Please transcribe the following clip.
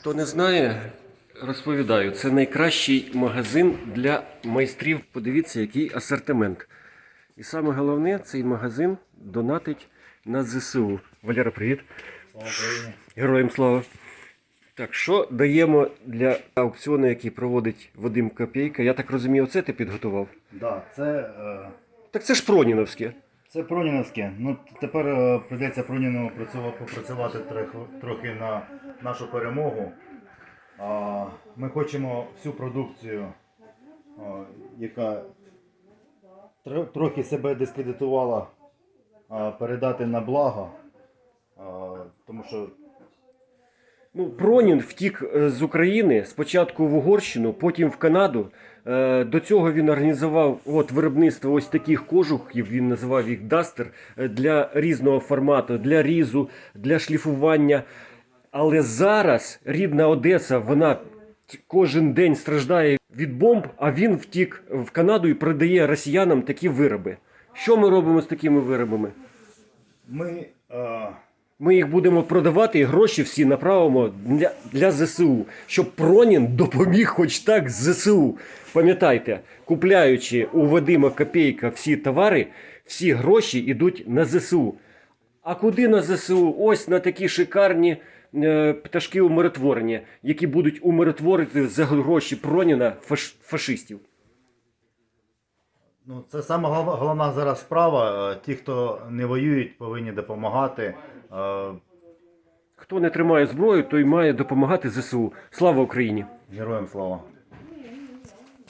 Хто не знає, розповідаю, це найкращий магазин для майстрів. Подивіться, який асортимент. І саме головне, цей магазин донатить на ЗСУ. Валера, привіт. Слава Україні. Героям слава. Так, що даємо для аукціону, який проводить Вадим Копійка? Я так розумію, оце ти підготував? Да, це, е, Так це ж Пронінівське. Це Проніновське. Ну, тепер е, прийдеться Проніну працювати, попрацювати трохи, на нашу перемогу. Ми хочемо всю продукцію, яка тр- трохи себе дискредитувала, передати на благо. Тому що Ну, Пронін втік е, з України спочатку в Угорщину, потім в Канаду. Е, До цього він організував от виробництво ось таких кожухів, він називав їх дастер е, для різного формату, для різу, для шліфування. Але зараз рідна Одеса, вона кожен день страждає від бомб, а він втік в Канаду і продає росіянам такі вироби. Що ми робимо з такими виробами? ми. е, Ми їх будемо продавати і гроші всі направимо для, для ЗСУ, щоб Пронін допоміг хоч так ЗСУ. Пам'ятайте, купляючи у Вадима Копійка всі товари, всі гроші йдуть на ЗСУ. А куди на ЗСУ? Ось на такі шикарні е, пташки умиротворення, які будуть умиротворити за гроші Проніна фаш, фашистів. Ну, це саме головна зараз справа. Е, Ті, хто не воюють, повинні допомагати. Е, Хто не тримає зброю, той має допомагати ЗСУ. Слава Україні! Героям слава.